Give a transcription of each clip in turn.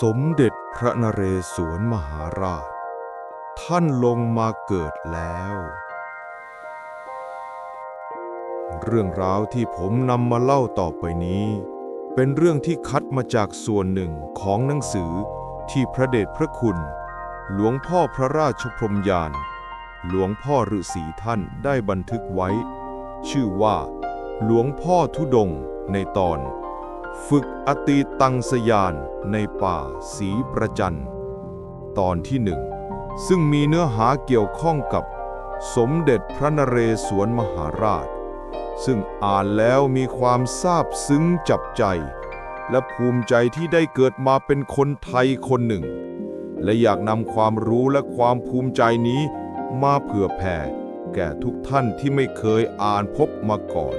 สมเด็จพระนเรศวรมหาราช ท่านลงมาเกิดแล้ว เรื่องราวที่ผมนำมาเล่าต่อไปนี้ เป็นเรื่องที่คัดมาจากส่วนหนึ่งของหนังสือที่พระเดชพระคุณ หลวงพ่อพระราชพรมยาน หลวงพ่อฤาษีท่านได้บันทึกไว้ ชื่อว่า หลวงพ่อทุดงในตอน ฝึกอตีตังสยานในป่าสีประจัน ตอนที่หนึ่ง ซึ่งมีเนื้อหาเกี่ยวข้องกับสมเด็จพระนเรศวรมหาราช ซึ่งอ่านแล้วมีความซาบซึ้งจับใจ และภูมิใจที่ได้เกิดมาเป็นคนไทยคนหนึ่ง และอยากนำความรู้และความภูมิใจนี้มาเผื่อแผ่แก่ทุกท่านที่ไม่เคยอ่านพบมาก่อน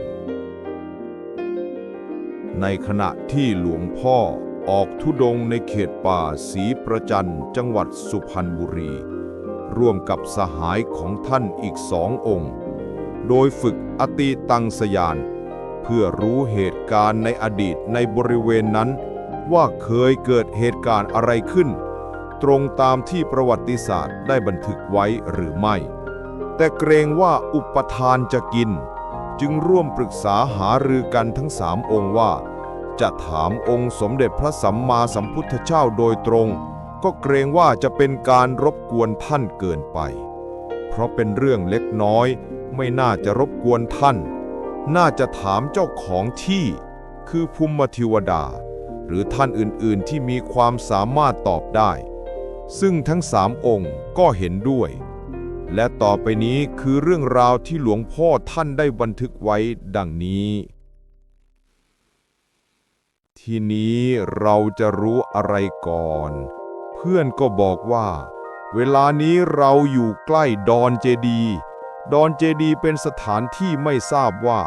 ในขณะที่หลวงพ่อออกทุดงในเขตป่าสีประจันจังหวัดสุพรรณบุรี ร่วมกับสหายของท่านอีกสององค์ โดยฝึกอติตังสยาน เพื่อรู้เหตุการณ์ในอดีตในบริเวณนั้น ว่าเคยเกิดเหตุการณ์อะไรขึ้น ตรงตามที่ประวัติศาสตร์ได้บันทึกไว้หรือไม่ แต่เกรงว่าอุปทานจะกิน จึงร่วมปรึกษาหารือกันทั้งสามองค์ว่า จะถามองค์สมเด็จพระสัมมาสัมพุทธเจ้าโดยตรง ก็เกรงว่าจะเป็นการรบกวนท่านเกินไป เพราะเป็นเรื่องเล็กน้อย ไม่น่าจะรบกวนท่าน น่าจะถามเจ้าของที่ คือภูมิเทวดา หรือท่านอื่นๆที่มีความสามารถตอบได้ ซึ่งทั้งสามองค์ก็เห็นด้วยและต่อไปนี้คือเรื่องราวที่หลวงพ่อท่านได้บันทึกไว้ดังนี้ ทีนี้เราจะรู้อะไรก่อน เพื่อนก็บอกว่า เวลานี้เราอยู่ใกล้ดอนเจดีย์ดอนเจดีย์เป็นสถานที่ไม่ทราบว่า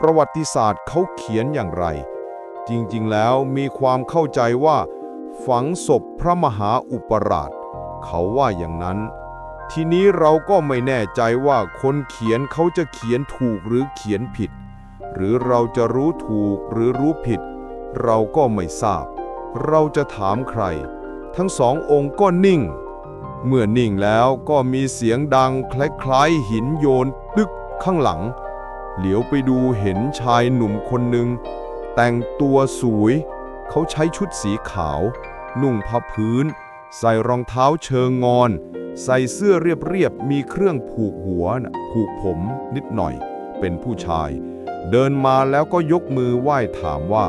ประวัติศาสตร์เขาเขียนอย่างไร จริงๆแล้วมีความเข้าใจว่า ฝังศพพระมหาอุปราช เขาว่าอย่างนั้น ทีนี้เราก็ไม่แน่ใจว่าคนเขียนเขาจะเขียนถูกหรือเขียนผิด หรือเราจะรู้ถูกหรือรู้ผิด เราก็ไม่ทราบ เราจะถามใคร ทั้งสององค์ก็นิ่ง เมื่อนิ่งแล้วก็มีเสียงดังคล้ายๆหินโยนตึกข้างหลัง เหลียวไปดูเห็นชายหนุ่มคนหนึ่ง แต่งตัวสวย เขาใช้ชุดสีขาว นุ่งผ้าพื้น ใส่รองเท้าเชิงงอน ใส่เสื้อเรียบๆมีเครื่องผูกหัวผูกผมนิดหน่อย เป็นผู้ชาย เดินมาแล้วก็ยกมือไหว้ถามว่า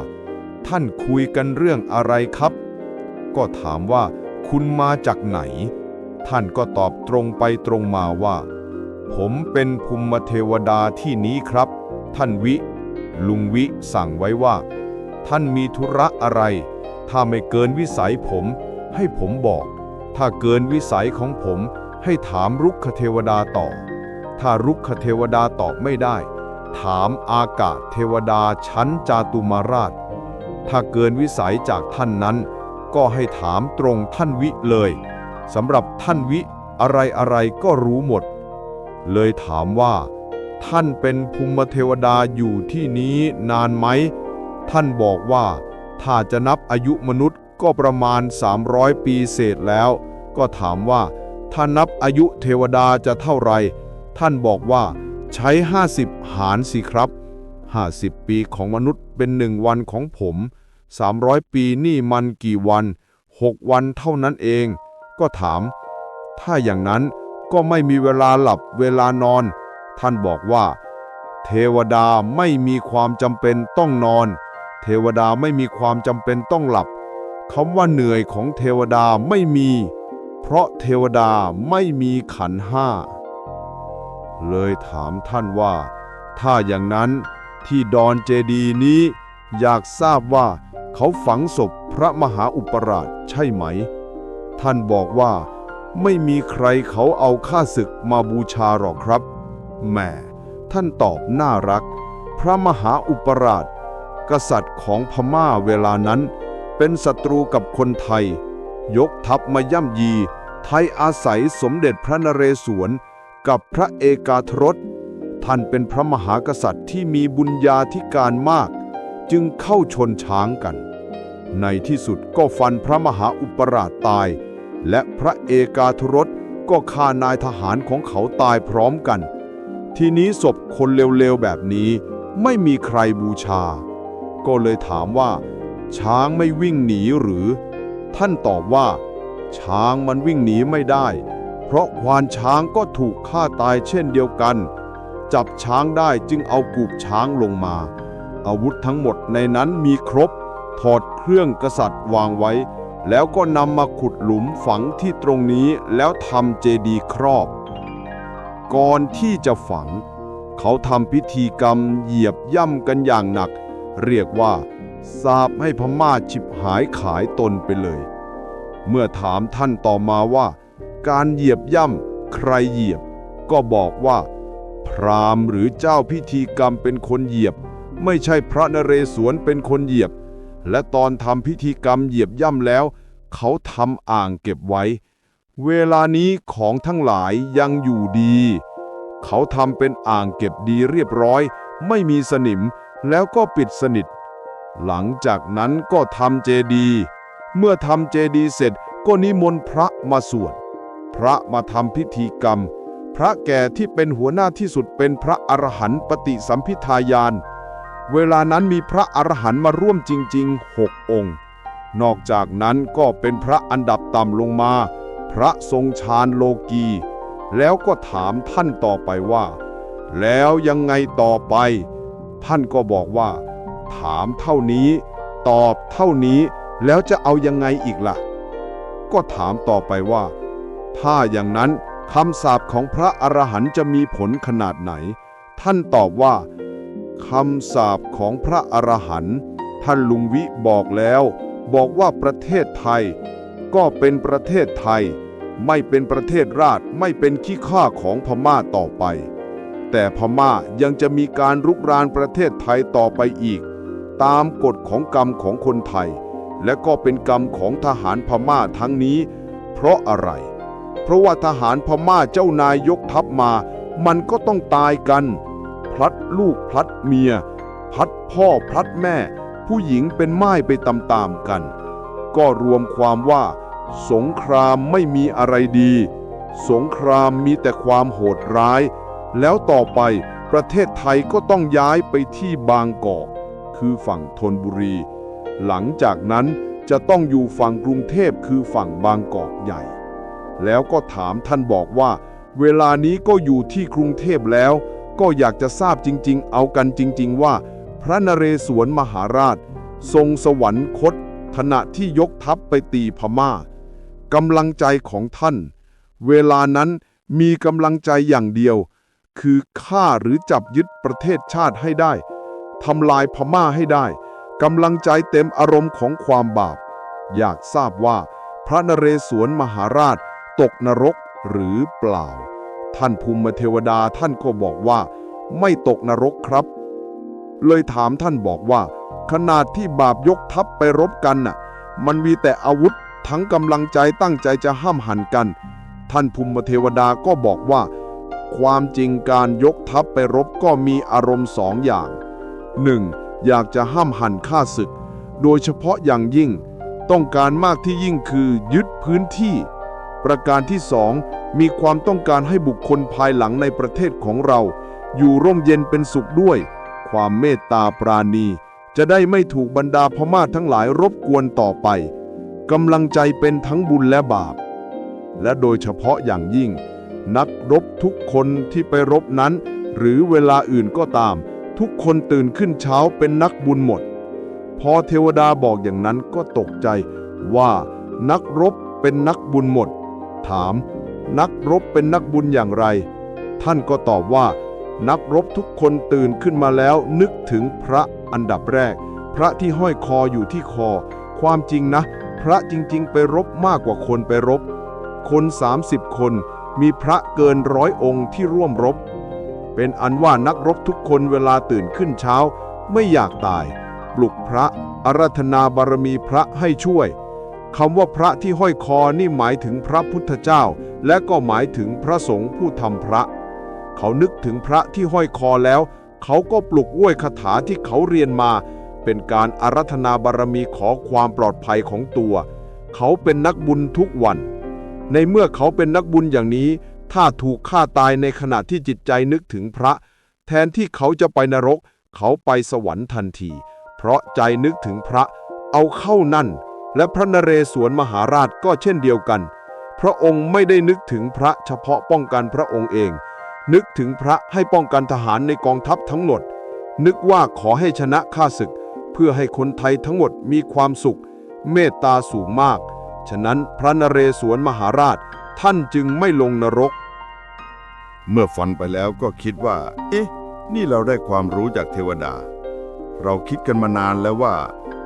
ท่านคุยกันเรื่องอะไรครับ ก็ถามว่า คุณมาจากไหน ท่านก็ตอบตรงไปตรงมาว่า ผมเป็นภูมิเทวดาที่นี้ครับ ท่านวิ ลุงวิสั่งไว้ว่า ท่านมีธุระอะไร ถ้าไม่เกินวิสัยผม ให้ผมบอก ถ้าเกินวิสัยของผม ให้ถามรุกขเทวดาต่อ ถ้ารุกขเทวดาตอบไม่ได้ ถามอากาศเทวดาชั้นจาตุมาราช ถ้าเกินวิสัยจากท่านนั้น ก็ให้ถามตรงท่านวิเลยสำหรับท่านวิอะไรอะไรก็รู้หมด เลยถามว่า ท่านเป็นภูมิเทวดาอยู่ที่นี้นานไหม ท่านบอกว่า ถ้าจะนับอายุมนุษย์ก็ประมาณ 300 ปีเศษแล้ว ก็ถามว่า ถ้านับอายุเทวดาจะเท่าไหรท่านบอกว่าใช้ 50 หารสิครับ 50 ปีของมนุษย์เป็นหนึ่งวันของผม 300 ปีนี่มันกี่วัน 6 วันเท่านั้นเอง ก็ถาม ถ้าอย่างนั้นก็ไม่มีเวลาหลับเวลานอน ท่านบอกว่า เทวดาไม่มีความจำเป็นต้องนอน เทวดาไม่มีความจำเป็นต้องหลับคำว่าเหนื่อยของเทวดาไม่มี เพราะเทวดาไม่มีขันห้า เลยถามท่านว่า ถ้าอย่างนั้น ที่ดอนเจดีนี้ อยากทราบว่าเขาฝังศพพระมหาอุปราชใช่ไหม ท่านบอกว่า ไม่มีใครเขาเอาค่าศึกมาบูชาหรอกครับแหม่ท่านตอบน่ารัก พระมหาอุปราช กษัตริย์ของพม่าเวลานั้น เป็นศัตรูกับคนไทย ยกทัพมาย่ำยี ไทยอาศัยสมเด็จพระนเรศวรกับพระเอกาทรส ท่านเป็นพระมหากษัตริย์ที่มีบุญญาธิการมาก จึงเข้าชนช้างกัน ในที่สุดก็ฟันพระมหาอุปราชตาย และพระเอกาธุรสก็ฆ่านายทหารของเขาตายพร้อมกัน ทีนี้ศพคนเลวๆแบบนี้ไม่มีใครบูชา ก็เลยถามว่า ช้างไม่วิ่งหนีหรือ ท่านตอบว่า ช้างมันวิ่งหนีไม่ได้ เพราะควานช้างก็ถูกฆ่าตายเช่นเดียวกัน จับช้างได้จึงเอากูบช้างลงมา อาวุธทั้งหมดในนั้นมีครบ ถอดเครื่องกษัตริย์วางไว้ แล้วก็นำมาขุดหลุมฝังที่ตรงนี้แล้วทำเจดีย์ครอบ ก่อนที่จะฝัง เขาทำพิธีกรรมเหยียบย่ำกันอย่างหนัก เรียกว่าสาบให้พม่าฉิบหายขายตนไปเลย เมื่อถามท่านต่อมาว่า การเหยียบย่ำใครเหยียบ ก็บอกว่า ราหมณ์หรือเจ้าพิธีกรรมเป็นคนเหยียบ ไม่ใช่พระนเรศวรเป็นคนเหยียบ และตอนทำพิธีกรรมเหยียบย่ำแล้ว เขาทำอ่างเก็บไว้ เวลานี้ของทั้งหลายยังอยู่ดี เขาทำเป็นอ่างเก็บดีเรียบร้อย ไม่มีสนิมแล้วก็ปิดสนิท หลังจากนั้นก็ทำเจดี เมื่อทำเจดีเสร็จก็นิมนต์พระมาสวดพระมาทำพิธีกรรม พระแก่ที่เป็นหัวหน้าที่สุดเป็นพระอรหันต์ปฏิสัมพิทายาน เวลานั้นมีพระอรหันต์มาร่วมจริงๆหกองค์ นอกจากนั้นก็เป็นพระอันดับต่ำลงมา พระทรงฌานโลกี แล้วก็ถามท่านต่อไปว่า แล้วยังไงต่อไป ท่านก็บอกว่า ถามเท่านี้ ตอบเท่านี้แล้วจะเอายังไงอีกล่ะ ก็ถามต่อไปว่า ถ้าอย่างนั้น คำสาปของพระอรหันต์จะมีผลขนาดไหน ท่านตอบว่าคำสาปของพระอรหันต์ท่านลุงวิบอกแล้ว บอกว่าประเทศไทย ก็เป็นประเทศไทย ไม่เป็นประเทศราชไม่เป็นขี้ข้าของพม่าต่อไป แต่พม่ายังจะมีการรุกรานประเทศไทยต่อไปอีก ตามกฎของกรรมของคนไทย และก็เป็นกรรมของทหารพม่าทั้งนี้ เพราะอะไร ราะว่าทหารพม่าเจ้านายยกทัพมา มันก็ต้องตายกัน พลัดลูกพลัดเมีย พลัดพ่อพลัดแม่ ผู้หญิงเป็นไม้ไปตามๆกัน ก็รวมความว่า สงครามไม่มีอะไรดี สงครามมีแต่ความโหดร้าย แล้วต่อไปประเทศไทยก็ต้องย้ายไปที่บางกอก คือฝั่งธนบุรี หลังจากนั้นจะต้องอยู่ฝั่งกรุงเทพคือฝั่งบางกอกใหญ่ แล้วก็ถามท่านบอกว่า เวลานี้ก็อยู่ที่กรุงเทพแล้ว ก็อยากจะทราบจริงๆ เอากันจริง ๆ ว่า พระนเรศวรมหาราช ทรงสวรรคตขณะที่ยกทัพไปตีพม่ากำลังใจของท่าน เวลานั้นมีกำลังใจอย่างเดียว คือฆ่าหรือจับยึดประเทศชาติให้ได้ทำลายพม่าให้ได้กำลังใจเต็มอารมณ์ของความบาป อยากทราบว่าพระนเรศวรมหาราช ตกนรกหรือเปล่า ท่านภูมิเทวดาท่านก็บอกว่า ไม่ตกนรกครับ เลยถามท่านบอกว่า ขนาดที่บาปยกทัพไปรบกันน่ะ มันมีแต่อาวุธทั้งกำลังใจตั้งใจจะห้ามหันกัน ท่านภูมิเทวดาก็บอกว่า ความจริงการยกทัพไปรบก็มีอารมณ์สองอย่าง 1. อยากจะห้ามหันฆ่าศึก โดยเฉพาะอย่างยิ่ง ต้องการมากที่ยิ่งคือยึดพื้นที่ ประการที่สองมีความต้องการให้บุคคลภายหลังในประเทศของเรา อยู่ร่มเย็นเป็นสุขด้วย ความเมตตาปราณี จะได้ไม่ถูกบรรดาพม่าทั้งหลายรบกวนต่อไปกำลังใจเป็นทั้งบุญและบาป และโดยเฉพาะอย่างยิ่ง นักรบทุกคนที่ไปรบนั้น หรือเวลาอื่นก็ตาม ทุกคนตื่นขึ้นเช้าเป็นนักบุญหมด พอเทวดาบอกอย่างนั้นก็ตกใจว่านักรบเป็นนักบุญหมด ถาม นักรบเป็นนักบุญอย่างไร ท่านก็ตอบว่า นักรบทุกคนตื่นขึ้นมาแล้วนึกถึงพระอันดับแรก พระที่ห้อยคออยู่ที่คอ ความจริงนะ พระจริงๆ ไปรบมากกว่าคนไปรบ คน 30 คน มีพระเกินร้อยองค์ที่ร่วมรบ เป็นอันว่านักรบทุกคนเวลาตื่นขึ้นเช้า ไม่อยากตาย ปลุกพระอารัธนาบารมีพระให้ช่วย คำว่าพระที่ห้อยคอนี่หมายถึงพระพุทธเจ้า และก็หมายถึงพระสงฆ์ผู้ทำพระ เขานึกถึงพระที่ห้อยคอแล้ว เขาก็ปลุกว้วยคาถาที่เขาเรียนมา เป็นการอารัธนาบารมีขอความปลอดภัยของตัว เขาเป็นนักบุญทุกวัน ในเมื่อเขาเป็นนักบุญอย่างนี้ ถ้าถูกฆ่าตายในขณะที่จิตใจนึกถึงพระ แทนที่เขาจะไปนรก เขาไปสวรรค์ทันที เพราะใจนึกถึงพระ เอาเข้านั่น และพระนเรศวรมหาราชก็เช่นเดียวกัน พระองค์ไม่ได้นึกถึงพระเฉพาะป้องกันพระองค์เอง นึกถึงพระให้ป้องกันทหารในกองทัพทั้งหมด นึกว่าขอให้ชนะข้าศึก เพื่อให้คนไทยทั้งหมดมีความสุข เมตตาสูงมาก ฉะนั้นพระนเรศวรมหาราชท่านจึงไม่ลงนรก เมื่อฟันไปแล้วก็คิดว่า เอ๊ะ นี่เราได้ความรู้จากเทวดา เราคิดกันมานานแล้วว่า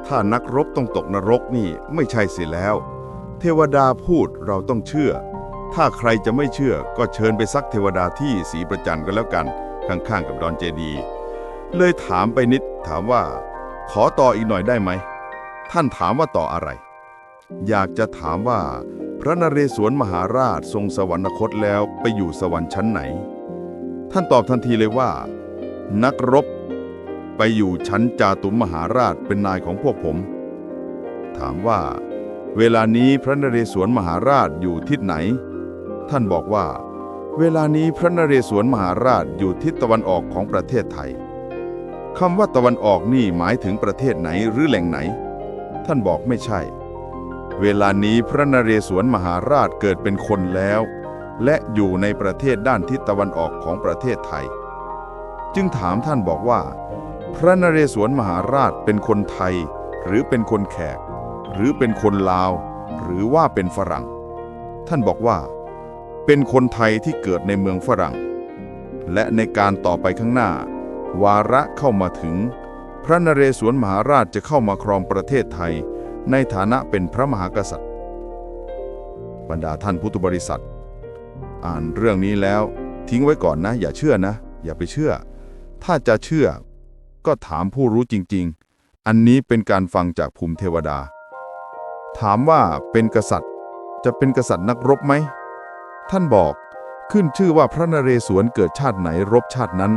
ถ้านักรบต้องตกนรกนี่ไม่ใช่สียแล้ว เทวดาพูดเราต้องเชื่อ ถ้าใครจะไม่เชื่อก็เชิญไปซักเทวดาที่สีประจันก็แล้วกันข้างๆกับดอนเจดีย์เลยถามไปนิดถามว่า ขอต่ออีกหน่อยได้ไหม ท่านถามว่าต่ออะไร อยากจะถามว่า พระนเรศวรมหาราชทรงสวรรคตแล้วไปอยู่สวรรค์ชั้นไหน ท่านตอบทันทีเลยว่า นักรบ ไปอยู่ชั้นจาตุมมหาราชเป็นนายของพวกผม ถามว่า เวลานี้พระนเรศวรมหาราชอยู่ทิศไหน ท่านบอกว่า เวลานี้พระนเรศวรมหาราชอยู่ทิศตะวันออกของประเทศไทยคำว่าตะวันออกนี่หมายถึงประเทศไหนหรือแหล่งไหน ท่านบอกไม่ใช่ เวลานี้พระนเรศวรมหาราชเกิดเป็นคนแล้ว และอยู่ในประเทศด้านทิศตะวันออกของประเทศไทย จึงถามท่านบอกว่า พระนเรศวรมหาราชเป็นคนไทย หรือเป็นคนแขก หรือเป็นคนลาว หรือว่าเป็นฝรั่ง ท่านบอกว่า เป็นคนไทยที่เกิดในเมืองฝรั่ง และในการต่อไปข้างหน้า วาระเข้ามาถึง พระนเรศวรมหาราชจะเข้ามาครองประเทศไทย ในฐานะเป็นพระมหากษัตริย์ บรรดาท่านพุทธบริษัท อ่านเรื่องนี้แล้ว ทิ้งไว้ก่อนนะ อย่าเชื่อนะ อย่าไปเชื่อ ถ้าจะเชื่อ ก็ถามผู้รู้จริง ๆ อันนี้เป็นการฟังจากภูมิเทวดา ถามว่าเป็นกษัตริย์ จะเป็นกษัตริย์นักรบไหม ท่านบอกขึ้นชื่อว่าพระนเรศวรเกิดชาติไหนรบชาตินั้น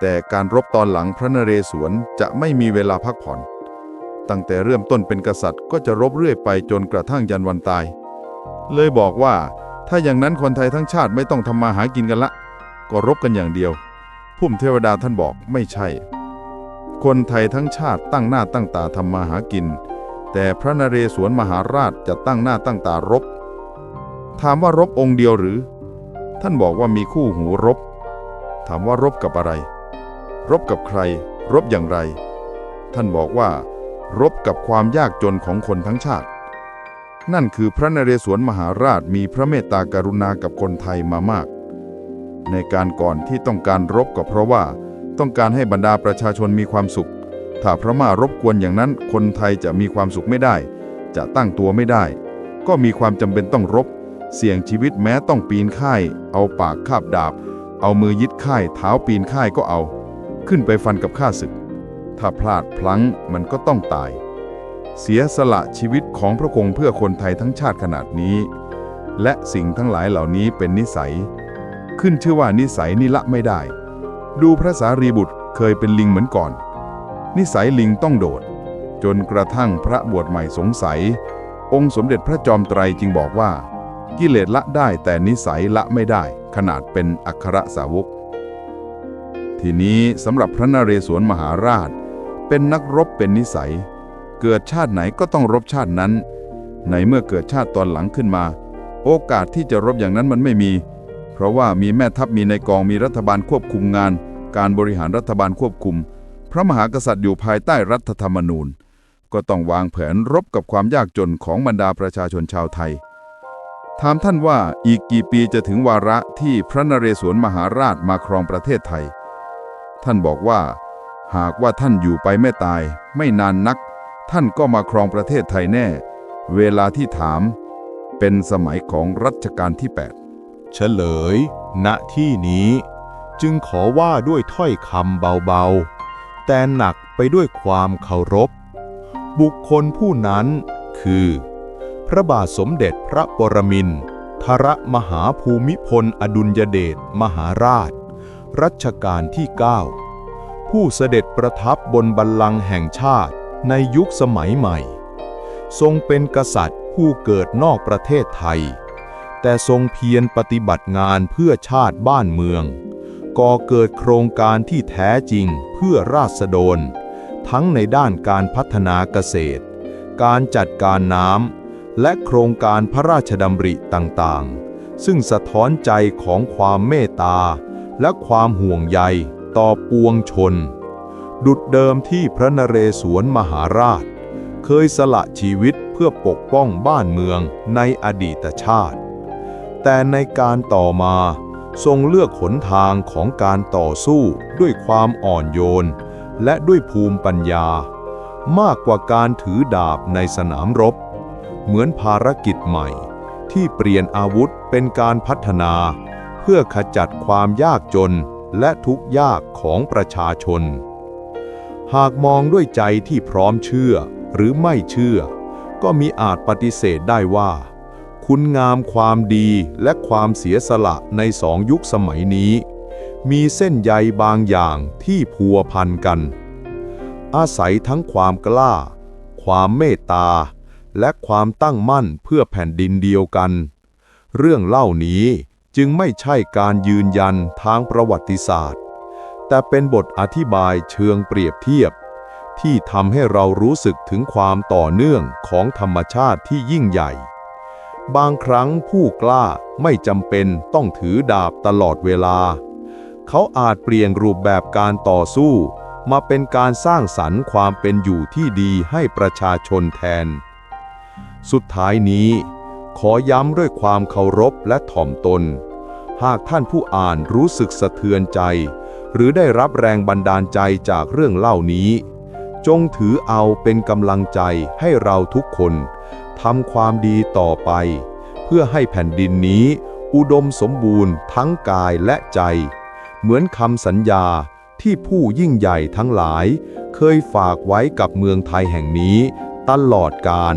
แต่การรบตอนหลังพระนเรศวรจะไม่มีเวลาพักผ่อน ตั้งแต่เริ่มต้นเป็นกษัตริย์ก็จะรบเรื่อยไปจนกระทั่งยันวันตาย เลยบอกว่าถ้าอย่างนั้นคนไทยทั้งชาติไม่ต้องทำมาหากินกันละ ก็รบกันอย่างเดียว พุ่มเทวดาท่านบอกไม่ใช่ คนไทยทั้งชาติตั้งหน้าตั้งตาทำมาหากิน แต่พระนเรศวรมหาราชจะตั้งหน้าตั้งตารบ ถามว่ารบองค์เดียวหรือ ท่านบอกว่ามีคู่หูรบ ถามว่ารบกับอะไร รบกับใคร รบอย่างไร ท่านบอกว่า รบกับความยากจนของคนทั้งชาติ นั่นคือพระนเรศวรมหาราชมีพระเมตตากรุณากับคนไทยมามาก ในการก่อนที่ต้องการรบก็เพราะว่า ต้องการให้บรรดาประชาชนมีความสุข ถ้าพระมารบกวนอย่างนั้น คนไทยจะมีความสุขไม่ได้ จะตั้งตัวไม่ได้ ก็มีความจำเป็นต้องรบ เสี่ยงชีวิตแม้ต้องปีนค่าย เอาปากคาบดาบ เอามือยึดค่าย เท้าปีนค่ายก็เอา ขึ้นไปฟันกับข้าศึก ถ้าพลาดพลั้งมันก็ต้องตาย เสียสละชีวิตของพระองค์เพื่อคนไทยทั้งชาติขนาดนี้ และสิ่งทั้งหลายเหล่านี้เป็นนิสัย ขึ้นชื่อว่านิสัยนี่ละไม่ได้ ดูพระสารีบุตรเคยเป็นลิงเหมือนก่อน นิสัยลิงต้องโดด จนกระทั่งพระบวชใหม่สงสัย องค์สมเด็จพระจอมไตรจึงบอกว่า กิเลสละได้แต่นิสัยละไม่ได้ขนาดเป็นอัครสาวก ทีนี้สำหรับพระนเรศวรมหาราช เป็นนักรบเป็นนิสัย เกิดชาติไหนก็ต้องรบชาตินั้น ในเมื่อเกิดชาติตอนหลังขึ้นมา โอกาสที่จะรบอย่างนั้นมันไม่มี ราะว่ามีแม่ทัพมีในกองมีรัฐบาลควบคุมงาน การบริหารรัฐบาลควบคุม พระมหากษัตริย์อยู่ภายใต้รัฐธรรมนูญ ก็ต้องวางแผนรบกับความยากจนของบรรดาประชาชนชาวไทย ถามท่านว่าอีกกี่ปีจะถึงวาระที่พระนเรศวรมหาราชมาครองประเทศไทย ท่านบอกว่า หากว่าท่านอยู่ไปไม่ตาย ไม่นานนัก ท่านก็มาครองประเทศไทยแน่ เวลาที่ถาม เป็นสมัยของรัชกาลที่ 8 เฉลย ณที่นี้ จึงขอว่าด้วยถ้อยคำเบาๆ แต่หนักไปด้วยความเคารพ บุคคลผู้นั้นคือ พระบาทสมเด็จพระปรมินทรมหาภูมิพลอดุลยเดชมหาราช รัชกาลที่ 9 ผู้เสด็จประทับบนบัลลังก์แห่งชาติในยุคสมัยใหม่ ทรงเป็นกษัตริย์ผู้เกิดนอกประเทศไทย แต่ทรงเพียรปฏิบัติงานเพื่อชาติบ้านเมือง ก่อเกิดโครงการที่แท้จริงเพื่อราษฎร ทั้งในด้านการพัฒนาเกษตร การจัดการน้ำ และโครงการพระราชดำริต่างๆ ซึ่งสะท้อนใจของความเมตตา และความห่วงใยต่อปวงชน ดุดเดิมที่พระนเรศวรมหาราช เคยสละชีวิตเพื่อปกป้องบ้านเมืองในอดีตชาติ แต่ในการต่อมา ทรงเลือกหนทางของการต่อสู้ด้วยความอ่อนโยน และด้วยภูมิปัญญา มากกว่าการถือดาบในสนามรบ เหมือนภารกิจใหม่ ที่เปลี่ยนอาวุธเป็นการพัฒนา เพื่อขจัดความยากจนและทุกยากของประชาชน หากมองด้วยใจที่พร้อมเชื่อหรือไม่เชื่อ ก็มีอาจปฏิเสธได้ว่า คุณงามความดีและความเสียสละในสองยุคสมัยนี้ มีเส้นใยบางอย่างที่พัวพันกัน อาศัยทั้งความกล้า ความเมตตา และความตั้งมั่นเพื่อแผ่นดินเดียวกัน เรื่องเล่านี้จึงไม่ใช่การยืนยันทางประวัติศาสตร์ แต่เป็นบทอธิบายเชิงเปรียบเทียบ ที่ทำให้เรารู้สึกถึงความต่อเนื่องของธรรมชาติที่ยิ่งใหญ่ บางครั้งผู้กล้าไม่จำเป็นต้องถือดาบตลอดเวลา เขาอาจเปลี่ยนรูปแบบการต่อสู้ มาเป็นการสร้างสรรค์ความเป็นอยู่ที่ดีให้ประชาชนแทน สุดท้ายนี้ ขอย้ำด้วยความเคารพและถ่อมตน หากท่านผู้อ่านรู้สึกสะเทือนใจ หรือได้รับแรงบันดาลใจจากเรื่องเล่านี้ จงถือเอาเป็นกำลังใจให้เราทุกคน ทำความดีต่อไป เพื่อให้แผ่นดินนี้ อุดมสมบูรณ์ทั้งกายและใจ เหมือนคำสัญญาที่ผู้ยิ่งใหญ่ทั้งหลาย เคยฝากไว้กับเมืองไทยแห่งนี้ตลอดกาล